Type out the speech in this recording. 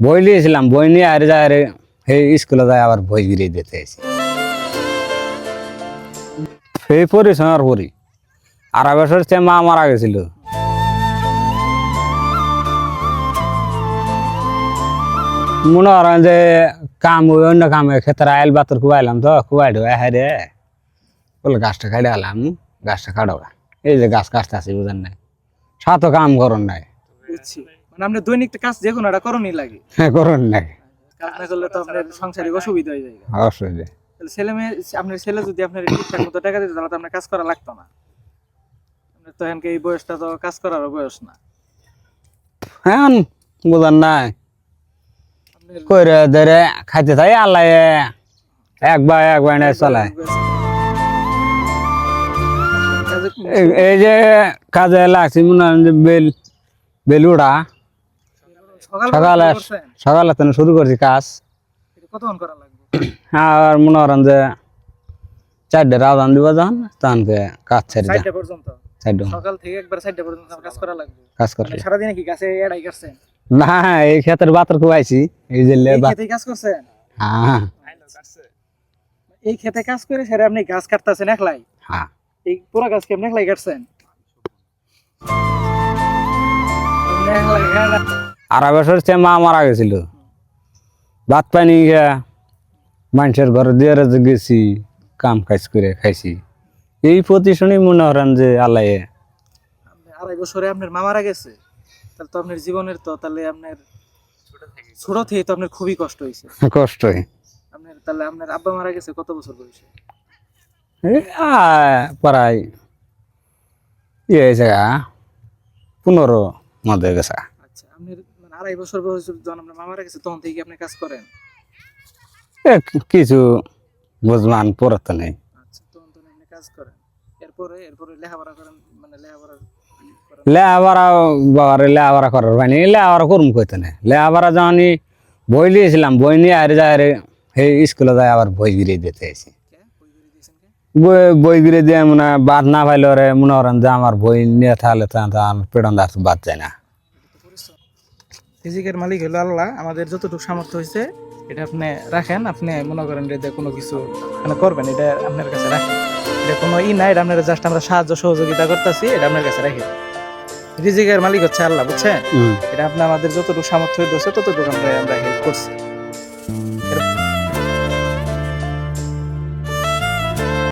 বই নিয়েছিলাম বই নিয়ে আর যায় রে সেই স্কুলে যায় আবার বই গিরে দিতে এসে। সেই পড়ি, সোনার পড়ি। আড়াই বছর সে মা মারা গেছিল। মনে করেন যে কাম ওই অন্য কামে ক্ষেত্রে আইল বাতর কুবাইলাম তো কুবাই ঢুকাই হ্যাঁ রে। বলে গাছটা খাইলে আলাম, গাছটা কাটো। এই যে গাছ কাটতে আসি, বুঝেন নাই। সাতো কাম করুন নাই। মানে আপনি দৈনিক কাজ যে কোনো একটা করণই লাগে। হ্যাঁ করুন নাই কাজ না করলে তো আপনার সংসারিক অসুবিধা হয়ে যায়। অসুবিধা তাহলে ছেলে মেয়ে আপনার ছেলে যদি আপনার ঠিকঠাক মতো টাকা দিত তাহলে তো আপনার কাজ করা লাগতো না। তো এখানকে এই বয়সটা তো কাজ করার বয়স না। হ্যাঁ বুঝেন নাই। কইরে ধরে খাইতে থাই আল্লাহ একবার একবার না চলায় এই যে কাজে লাগছি মনে হয় বেল বেলুড়া সকাল সকালে তো শুরু করছি কাজ। কতক্ষণ করা লাগবে? আর মনে করেন যে চারটে দিব কাজ ছেড়ে যা পর্যন্ত? সকাল থেকে একবার চারটা পর্যন্ত কাজ করা লাগবে? কাজ করতে সারাদিনে কি গাছে এড়াই করছেন? না এই ক্ষেতের বাতর কুয়াইছি এই যে এই খেতে কাজ করছেন? হ্যাঁ। এই খেতে কাজ করে সেটা আপনি গাছ কাটতেছেন একলাই? হ্যাঁ। এই পুরো গাছ কি আপনি একলাই কাটছেন? একলাই কাটা- আড়াই বছর সে মা মারা গেছিল। ভাত পানি গিয়া মানুষের ঘরে দিয়ে গেছি কাম কাজ করে খাইছি। এই প্রতি শুনি মনে হরেন যে আল্লাহ আপনি আড়াই বছরে আপনার মা মারা গেছে তাহলে তো আপনার জীবনের তো তাহলে আপনার ছোট থেকে তো আপনার খুবই কষ্ট হয়েছে। কষ্ট আপনার তাহলে আপনার আব্বা মারা গেছে কত বছর বয়সে? প্রায় ইয়ে পনেরো মধ্যে গেছে। আচ্ছা আপনার আড়াই বছর বয়স যখন আপনার গেছে তখন থেকে আপনি কাজ করেন? কিছু বুঝমান পড়তে নেই। আচ্ছা তখন তখন আপনি কাজ করেন। এরপরে এরপরে লেখাপড়া করেন মানে লেখাপড়া লেহাবারা বাবারে লেহাবারা করার পানি লেহাবারা করুম কইতে লেহাবারা যখন বই নিয়েছিলাম বই নিয়ে আর যায় সেই স্কুলে যায় আবার বই গিরে দিতে এসে। বই গিরে দিয়ে মনে হয় বাদ না পাইলে রে মনে করেন যে আমার বই নিয়ে থাকলে তো পেটন দাস বাদ যায় না। ফিজিকের মালিক হলো আল্লাহ আমাদের যতটুকু সামর্থ্য হয়েছে এটা আপনি রাখেন আপনি মনে করেন এটা কোনো কিছু মানে করবেন এটা আপনার কাছে রাখেন। এটা কোনো ই না এটা আপনার জাস্ট আমরা সাহায্য সহযোগিতা করতেছি এটা আপনার কাছে রাখি রিজিকের মালিক হচ্ছে আল্লাহ বুঝছেন? এটা আপনি আমাদের যতটুকু সামর্থ্য হয়েছে ততটুকু আমরা আমরা হেল্প করছি।